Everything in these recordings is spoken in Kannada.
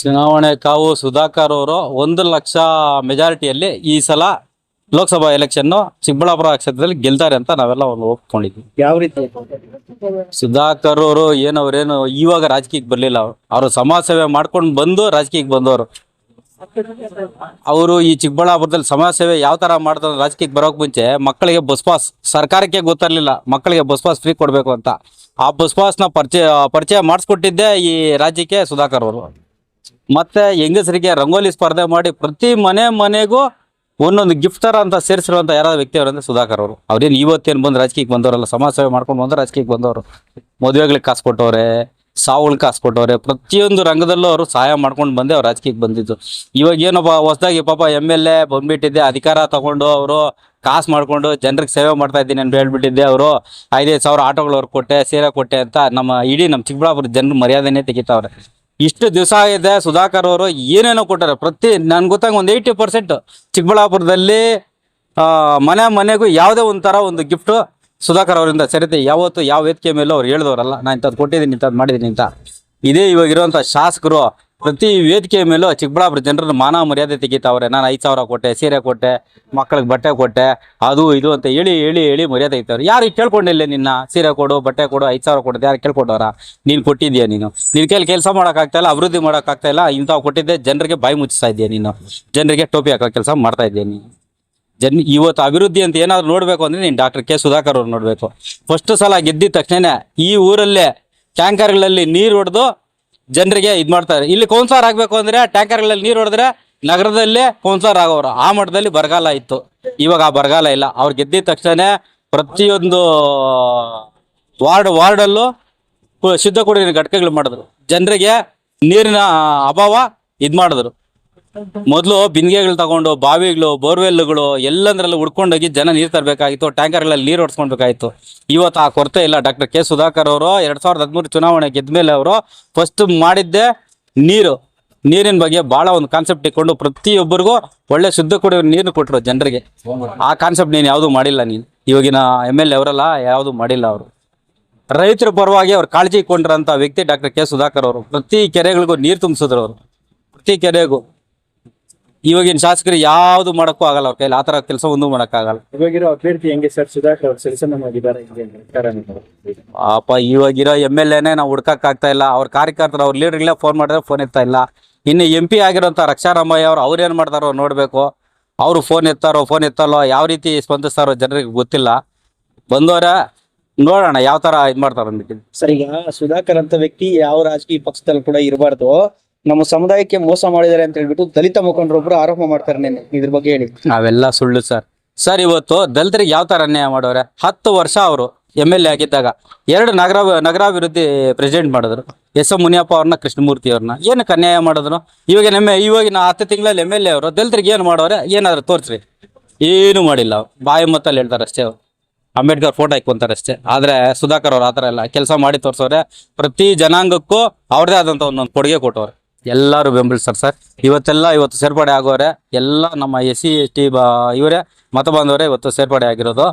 ಚುನಾವಣೆ ಕಾವು ಸುಧಾಕರ್ ಅವರು ಒಂದು ಲಕ್ಷ ಮೆಜಾರಿಟಿಯಲ್ಲಿ ಈ ಸಲ ಲೋಕಸಭಾ ಎಲೆಕ್ಷನ್ ಚಿಕ್ಕಬಳ್ಳಾಪುರ ಕ್ಷೇತ್ರದಲ್ಲಿ ಗೆಲ್ತಾರೆ ಅಂತ ನಾವೆಲ್ಲ ಒಂದು ಒಪ್ಕೊಂಡಿದ್ವಿ. ಯಾವ ರೀತಿ? ಸುಧಾಕರ್ ಅವರು ಏನು ಅವ್ರೇನು ಇವಾಗ ರಾಜಕೀಯಕ್ಕೆ ಬರಲಿಲ್ಲ ಅವರು. ಅವರು ಸಮಾಜ ಸೇವೆ ಮಾಡ್ಕೊಂಡು ಬಂದು ರಾಜಕೀಯಕ್ಕೆ ಬಂದವರು. ಅವರು ಈ ಚಿಕ್ಕಬಳ್ಳಾಪುರದಲ್ಲಿ ಸಮಾಜ ಸೇವೆ ಯಾವ ತರ ಮಾಡ್ತಾರೆ ರಾಜಕೀಯಕ್ಕೆ ಬರೋಕ್ ಮುಂಚೆ ಮಕ್ಕಳಿಗೆ ಬಸ್ ಪಾಸ್ ಸರ್ಕಾರಕ್ಕೆ ಗೊತ್ತಿರಲಿಲ್ಲ. ಮಕ್ಕಳಿಗೆ ಬಸ್ ಪಾಸ್ ಫ್ರೀ ಕೊಡಬೇಕು ಅಂತ. ಆ ಬಸ್ ಪಾಸ್ನ ಪರಿಚಯ ಪರಿಚಯ ಮಾಡಿಸ್ಕೊಟ್ಟಿದ್ದೆ ಈ ರಾಜ್ಯಕ್ಕೆ ಸುಧಾಕರ್ ಅವರು. ಮತ್ತೆ ಹೆಂಗಸರಿಗೆ ರಂಗೋಲಿ ಸ್ಪರ್ಧೆ ಮಾಡಿ ಪ್ರತಿ ಮನೆ ಮನೆಗೂ ಒಂದೊಂದು ಗಿಫ್ಟ್ ತರ ಅಂತ ಸೇರಿಸಿರುವಂತ ಯಾರಾದ ವ್ಯಕ್ತಿ ಅವರಂದ್ರೆ ಸುಧಾಕರ್ ಅವರು. ಅವ್ರೇನು ಇವತ್ತೇನು ಬಂದು ರಾಜಕೀಯಕ್ಕೆ ಬಂದವರಲ್ಲ, ಸಮಾಜ ಸೇವೆ ಮಾಡ್ಕೊಂಡು ಬಂದು ರಾಜಕೀಯಕ್ಕೆ ಬಂದವರು. ಮದುವೆಗಳಿಗೆ ಕಾಸು ಕೊಟ್ಟವ್ರೆ ಸಾವುಗಳಿಗೆ ಕಾಸು ಕೊಟ್ಟವ್ರೆ, ಪ್ರತಿಯೊಂದು ರಂಗದಲ್ಲೂ ಅವರು ಸಹಾಯ ಮಾಡ್ಕೊಂಡು ಬಂದೆ ಅವ್ರು ರಾಜಕೀಯಕ್ಕೆ ಬಂದಿದ್ದು. ಇವಾಗ ಏನಪ್ಪ ಹೊಸದಾಗಿ ಪಾಪ ಎಂ ಎಲ್ ಎ ಬಂದ್ಬಿಟ್ಟಿದ್ದೆ, ಅಧಿಕಾರ ತಗೊಂಡು ಅವರು ಕಾಸು ಮಾಡ್ಕೊಂಡು ಜನರಿಗೆ ಸೇವೆ ಮಾಡ್ತಾ ಇದ್ದೀನಿ ಅಂತ ಹೇಳ್ಬಿಟ್ಟಿದ್ದೆ ಅವರು. ಐದೈದು ಸಾವಿರ ಆಟೋಗಳು ಅವ್ರು ಕೊಟ್ಟೆ ಸೀರೆ ಕೊಟ್ಟೆ ಅಂತ ನಮ್ಮ ಇಡೀ ನಮ್ಮ ಚಿಕ್ಕಬಳ್ಳಾಪುರ ಜನರ ಮರ್ಯಾದೆನೇ ತೆಗಿತಾವ್ರೆ. ಇಷ್ಟು ದಿವಸ ಆಗಿದೆ ಸುಧಾಕರ್ ಅವರು ಏನೇನೋ ಕೊಟ್ಟಾರೆ. ಪ್ರತಿ ನನ್ಗೆ ಗೊತ್ತಾಗ ಒಂದು ಏಯ್ಟಿ ಪರ್ಸೆಂಟ್ ಚಿಕ್ಕಬಳ್ಳಾಪುರದಲ್ಲಿ ಮನೆ ಮನೆಗೂ ಯಾವುದೇ ಒಂಥರ ಒಂದು ಗಿಫ್ಟ್ ಸುಧಾಕರ್ ಅವರಿಂದ. ಸರಿತೆ, ಯಾವತ್ತು, ಯಾವ ವೇದಿಕೆ ಮೇಲೂ ಅವ್ರು ಹೇಳಿದವರಲ್ಲ ನಾನು ಇಂಥದ್ದು ಕೊಟ್ಟಿದ್ದೀನಿ ಇಂಥದ್ದು ಮಾಡಿದ್ದೀನಿ ಅಂತ. ಇದೇ ಇವಾಗ ಇರುವಂಥ ಶಾಸಕರು ಪ್ರತಿ ವೇದಿಕೆ ಮೇಲೂ ಚಿಕ್ಕಬಳ್ಳಾಪುರ ಜನರನ್ನು ಮಾನ ಮರ್ಯಾದೆ ತೆಗಿತಾವ್ರೆ. ನಾನು ಐದು ಸಾವಿರ ಕೊಟ್ಟೆ, ಸೀರೆ ಕೊಟ್ಟೆ, ಮಕ್ಕಳಿಗೆ ಬಟ್ಟೆ ಕೊಟ್ಟೆ, ಅದು ಇದು ಅಂತ ಹೇಳಿ ಹೇಳಿ ಹೇಳಿ ಮರ್ಯಾದೆ ತೆಗಿತಾವ್ರೆ. ಯಾರು ಕೇಳ್ಕೊಂಡಿಲ್ಲ ನಿನ್ನ? ಸೀರೆ ಕೊಡು, ಬಟ್ಟೆ ಕೊಡು, ಐದು ಸಾವಿರ ಕೊಡೋದು. ಯಾರು ಕೇಳ್ಕೊಂಡವ್ರ? ನೀನು ಕೊಟ್ಟಿದ್ಯಾ ನೀನು? ನಿನ್ನ ಕೈಲಿ ಕೆಲಸ ಮಾಡೋಕ್ಕಾಗ್ತಾ ಇಲ್ಲ, ಅಭಿವೃದ್ಧಿ ಮಾಡೋಕ್ಕಾಗ್ತಾ ಇಲ್ಲ, ಇಂಥವು ಕೊಟ್ಟಿದ್ದೆ, ಜನರಿಗೆ ಬಾಯಿ ಮುಚ್ಚಿಸ್ತಾ ಇದೆಯಾ ನೀನು? ಜನರಿಗೆ ಟೋಪಿ ಹಾಕೋ ಕೆಲಸ ಮಾಡ್ತಾ ಇದೆಯಾ ನೀನು? ಜನ್, ಇವತ್ತು ಅಭಿವೃದ್ಧಿ ಅಂತ ಏನಾದ್ರು ನೋಡಬೇಕು ಅಂದ್ರೆ ನೀನು ಡಾಕ್ಟರ್ ಕೆ ಸುಧಾಕರ್ ಅವ್ರು ನೋಡಬೇಕು. ಫಸ್ಟ್ ಸಲ ಗೆದ್ದಿದ ತಕ್ಷಣ ಈ ಊರಲ್ಲೇ ಟ್ಯಾಂಕರ್ಗಳಲ್ಲಿ ನೀರು ಹೊಡೆದು ಜನರಿಗೆ ಇದು ಮಾಡ್ತಾರೆ ಇಲ್ಲಿ ಕೌನ್ಸಾರ್ ಆಗ್ಬೇಕು ಅಂದ್ರೆ ಟ್ಯಾಂಕರ್ಗಳಲ್ಲಿ ನೀರು ಹೊಡೆದ್ರೆ ನಗರದಲ್ಲೇ ಕೌನ್ಸಾರ್ ಆಗೋರು. ಆ ಮಟ್ಟದಲ್ಲಿ ಬರಗಾಲ ಇತ್ತು. ಇವಾಗ ಆ ಬರಗಾಲ ಇಲ್ಲ. ಅವ್ರು ಗೆದ್ದಿದ ತಕ್ಷಣ ಪ್ರತಿಯೊಂದು ವಾರ್ಡ್, ವಾರ್ಡಲ್ಲೂ ಶುದ್ಧ ಕುಡಿಯ ಘಟಕಗಳು ಮಾಡಿದ್ರು. ಜನರಿಗೆ ನೀರಿನ ಅಭಾವ ಇದು ಮಾಡಿದ್ರು. ಮೊದಲು ಬಿಂದಿಗೆಗಳು ತಗೊಂಡು, ಬಾವಿಗಳು, ಬೋರ್ವೆಲ್ಗಳು ಎಲ್ಲಂದ್ರಲ್ಲೂ ಹುಡ್ಕೊಂಡೋಗಿ ಜನ ನೀರು ತರಬೇಕಾಗಿತ್ತು, ಟ್ಯಾಂಕರ್ಗಳಲ್ಲಿ ನೀರು ಹೊಡ್ಸ್ಕೊಳ್ಬೇಕಾಗಿತ್ತು ಇವತ್ತು ಆ ಕೊರತೆ ಇಲ್ಲ. ಡಾಕ್ಟರ್ ಕೆ ಸುಧಾಕರ್ ಅವರು ಎರಡ್ ಸಾವಿರದ ಹದಿಮೂರು ಚುನಾವಣೆ ಗೆದ್ದಮೇಲೆ ಅವರು ಫಸ್ಟ್ ಮಾಡಿದ್ದೆ ನೀರು. ನೀರಿನ ಬಗ್ಗೆ ಬಹಳ ಒಂದು ಕಾನ್ಸೆಪ್ಟ್ ಇಟ್ಕೊಂಡು ಪ್ರತಿಯೊಬ್ಬರಿಗೂ ಒಳ್ಳೆ ಶುದ್ಧ ಕುಡಿಯೋ ನೀರು ಕೊಟ್ಟರು ಜನರಿಗೆ. ಆ ಕಾನ್ಸೆಪ್ಟ್ ನೀನು ಯಾವುದೂ ಮಾಡಿಲ್ಲ ನೀನು. ಇವಾಗಿನ ಎಂ ಎಲ್ ಎ ಅವರಲ್ಲ, ಯಾವುದು ಮಾಡಿಲ್ಲ ಅವರು. ರೈತರ ಪರವಾಗಿ ಅವ್ರು ಕಾಳಜಿ ಕೊಂಡ್ರಂತ ವ್ಯಕ್ತಿ ಡಾಕ್ಟರ್ ಕೆ ಸುಧಾಕರ್ ಅವರು. ಪ್ರತಿ ಕೆರೆಗಳಿಗೂ ನೀರು ತುಂಬಿಸಿದ್ರು ಅವರು. ಪ್ರತಿ ಕೆರೆಗೂ. ಇವಾಗಿನ ಶಾಸಕರು ಯಾವ್ದು ಮಾಡಕ್ಕೂ ಆಗಲ್ಲ ಅವ್ರ ಕೈಲಿ. ಆ ಥರ ಕೆಲಸ ಒಂದು ಮಾಡೋಕ್ಕಾಗಲ್ಲ. ಇವಾಗಿರೋ ಅಭ್ಯರ್ಥಿ ಹೆಂಗೆ ಸರ್? ಸುಧಾಕರ್ ಅವ್ರು ಸೆಲೆಕ್ಷನ್ ಮಾಡಿದ್ದಾರೆ. ಪಾಪ ಇವಾಗಿರೋ ಎಂ ಎಲ್ ಎನೇ ನಾವು ಹುಡ್ಕಕ್ಕಾಗ್ತಾ ಇಲ್ಲ. ಅವ್ರ ಕಾರ್ಯಕರ್ತರು ಅವ್ರ ಲೀಡರ್ಗಳೇ ಫೋನ್ ಮಾಡಿದ್ರೆ ಫೋನ್ ಎತ್ತಾ ಇಲ್ಲ. ಇನ್ನು ಎಂ ಪಿ ಆಗಿರೋಂಥ ರಕ್ಷಾರಾಮಯ್ಯ ಅವ್ರು ಅವ್ರೇನು ಮಾಡ್ತಾರೋ ನೋಡಬೇಕು. ಅವರು ಫೋನ್ ಎತ್ತಾರೋ ಫೋನ್ ಎತ್ತಲ್ಲೋ ಯಾವ ರೀತಿ ಸ್ಪಂದಿಸ್ತಾರೋ ಜನರಿಗೆ ಗೊತ್ತಿಲ್ಲ. ಬಂದವರ ನೋಡೋಣ ಯಾವ ತರ ಇದು ಮಾಡ್ತಾರ ಅಂದ್ಬಿಟ್ಟು ಸರ್ ಈಗ ಸುಧಾಕರ್ ಅಂತ ವ್ಯಕ್ತಿ ಯಾವ ರಾಜಕೀಯ ಪಕ್ಷದಲ್ಲಿ ಕೂಡ ಇರಬಾರ್ದು. ನಮ್ಮ ಸಮುದಾಯಕ್ಕೆ ಮೋಸ ಮಾಡಿದ್ದಾರೆ ಅಂತ ಹೇಳ್ಬಿಟ್ಟು ದಲಿತ ಮುಖಂಡರೊಬ್ರು ಆರೋಪ ಮಾಡ್ತಾರೆ ನೆನ್ನೆ. ಇದ್ರ ಬಗ್ಗೆ ಹೇಳಿ. ಅವೆಲ್ಲ ಸುಳ್ಳು ಸರ್. ಸರ್, ಇವತ್ತು ದಲಿತರಿಗೆ ಯಾವ ತರ ಅನ್ಯಾಯ ಮಾಡೋರೆ? ಹತ್ತು ವರ್ಷ ಅವರು ಎಂ ಎಲ್ ಎ ಆಗಿದ್ದಾಗ ಎರಡು ನಗರ, ನಗರಾಭಿವೃದ್ಧಿ ಪ್ರೆಸಿಡೆಂಟ್ ಮಾಡಿದ್ರು. ಎಸ್ ಎಂ ಮುನಿಯಪ್ಪ ಅವ್ರನ್ನ, ಕೃಷ್ಣಮೂರ್ತಿ ಅವ್ರನ್ನ. ಏನಕ್ಕೆ ಅನ್ಯಾಯ ಮಾಡಿದ್ರು? ಇವಾಗ ನಮ್ಮ ಇವಾಗಿನ ಹತ್ತು ತಿಂಗಳಲ್ಲಿ ಎಂ ಎಲ್ ಎ ಅವರು ದಲಿತರಿಗೆ ಏನು ಮಾಡೋರೆ? ಏನಾದ್ರು ತೋರಿಸ್ರಿ. ಏನು ಮಾಡಿಲ್ಲ. ಬಾಯಿ ಮತ್ತಲ್ಲಿ ಹೇಳ್ತಾರೆ ಅಷ್ಟೇ ಅವ್ರು. ಅಂಬೇಡ್ಕರ್ ಫೋಟೋ ಇಕ್ಕೊಂತಾರೆ ಅಷ್ಟೇ. ಆದ್ರೆ ಸುಧಾಕರ್ ಅವ್ರು ಆ ಥರ ಎಲ್ಲ ಕೆಲಸ ಮಾಡಿ ತೋರಿಸೋರೆ. ಪ್ರತಿ ಜನಾಂಗಕ್ಕೂ ಅವ್ರದೇ ಆದಂಥ ಒಂದೊಂದು ಕೊಡುಗೆ ಕೊಟ್ಟವ್ರೆ. ಎಲ್ಲರೂ ಬೆಂಬಲಿಸ್ತಾರೆ ಸರ್ ಇವತ್ತೆಲ್ಲ ಇವತ್ತು ಸೇರ್ಪಡೆ ಆಗೋರೆ ಎಲ್ಲ ನಮ್ಮ ಎಸ್ ಸಿ ಎಸ್ ಟಿ ಬಾ ಇವರೇ ಮತ ಬಂದವರೇ ಇವತ್ತು ಸೇರ್ಪಡೆ ಆಗಿರೋದು.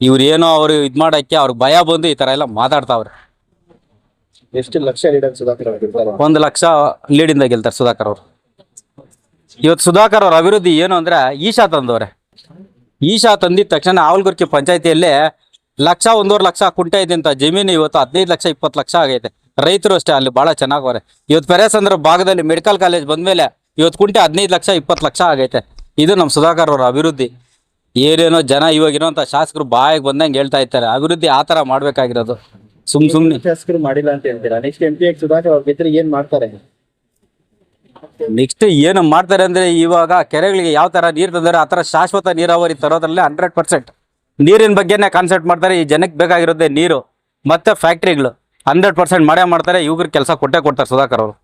ಇವ್ರು ಏನೋ ಅವರು ಇದು ಮಾಡೋಕ್ಕೆ ಅವ್ರಿಗೆ ಭಯ ಬಂದು ಈ ಥರ ಎಲ್ಲ ಮಾತಾಡ್ತಾವ್ರೆ. ಎಷ್ಟು ಲಕ್ಷ ಲೀಡರ್ ಸುಧಾಕರ್ ಒಂದು ಲಕ್ಷ ಲೀಡಿಂದ ಗೆಲ್ತಾರೆ ಸುಧಾಕರ್ ಅವರು. ಇವತ್ತು ಸುಧಾಕರ್ ಅವ್ರ ಅಭಿವೃದ್ಧಿ ಏನು ಅಂದ್ರೆ ಈಶಾ ತಂದವ್ರೆ. ಈಶಾ ತಂದಿದ ತಕ್ಷಣ ಆವಲ್ಗುರ್ಕಿ ಪಂಚಾಯತಿಯಲ್ಲಿ ಲಕ್ಷ ಒಂದೂವರೆ ಲಕ್ಷ ಕುಂಟೆ ಅಂತ ಜಮೀನು ಇವತ್ತು ಹದಿನೈದು ಲಕ್ಷ ಇಪ್ಪತ್ತು ಲಕ್ಷ ಆಗೈತೆ. ರೈತರು ಅಷ್ಟೇ ಅಲ್ಲಿ ಬಹಳ ಚೆನ್ನಾಗವ್ರೆ ಇವತ್ತು ಪೆರೇಸಂದ್ರ ಭಾಗದಲ್ಲಿ ಮೆಡಿಕಲ್ ಕಾಲೇಜ್ ಬಂದ್ಮೇಲೆ ಇವತ್ತು ಕುಂಟೆ ಹದಿನೈದು ಲಕ್ಷ ಇಪ್ಪತ್ತು ಲಕ್ಷ ಆಗೈತೆ. ಇದು ನಮ್ಮ ಸುಧಾಕರ್ ಅವರ ಅಭಿವೃದ್ಧಿ. ಏನೇನೋ ಜನ ಇವಾಗ ಇವಾಗಿರೋಂಥ ಶಾಸಕರು ಬಾಯಿಗೆ ಬಂದಂಗೆ ಹೇಳ್ತಾ ಇರ್ತಾರೆ ಅಭಿವೃದ್ಧಿ ಆ ಥರ ಮಾಡ್ಬೇಕಾಗಿರೋದು. ಸುಮ್ ಸುಮ್ನೆ. ಶಾಸಕರು ಮಾಡಿಲ್ಲ ಅಂತ ಹೇಳ್ತೀರಾ? ನೆಕ್ಸ್ಟ್ ಎಂ ಪಿ ಸುಧಾಕರ್ ಅವ್ರ ಗೆದ್ರೆ ಏನ್ ಮಾಡ್ತಾರೆ? ನೆಕ್ಸ್ಟ್ ಏನು ಮಾಡ್ತಾರೆ ಅಂದ್ರೆ ಇವಾಗ ಕೆರೆಗಳಿಗೆ ಯಾವ ತರ ನೀರು ತಂದರೆ ಆ ಥರ ಶಾಶ್ವತ ನೀರಾವರಿ ತರೋದ್ರಲ್ಲೇ ಹಂಡ್ರೆಡ್ ಪರ್ಸೆಂಟ್ ನೀರಿನ ಬಗ್ಗೆನೇ ಕಾನ್ಸೆಪ್ಟ್ ಮಾಡ್ತಾರೆ. ಈ ಜನಕ್ಕೆ ಬೇಕಾಗಿರೋದೇ ನೀರು ಮತ್ತೆ ಫ್ಯಾಕ್ಟ್ರಿಗಳು ಹಂಡ್ರೆಡ್ ಪರ್ಸೆಂಟ್ ಮಾಡೇ ಮಾಡ್ತಾರೆ ಇವ್ರಿಗೆ ಕೆಲಸ ಕೊಟ್ಟೆ ಕೊಡ್ತಾರೆ ಸುಧಾಕರ್ ಅವರು.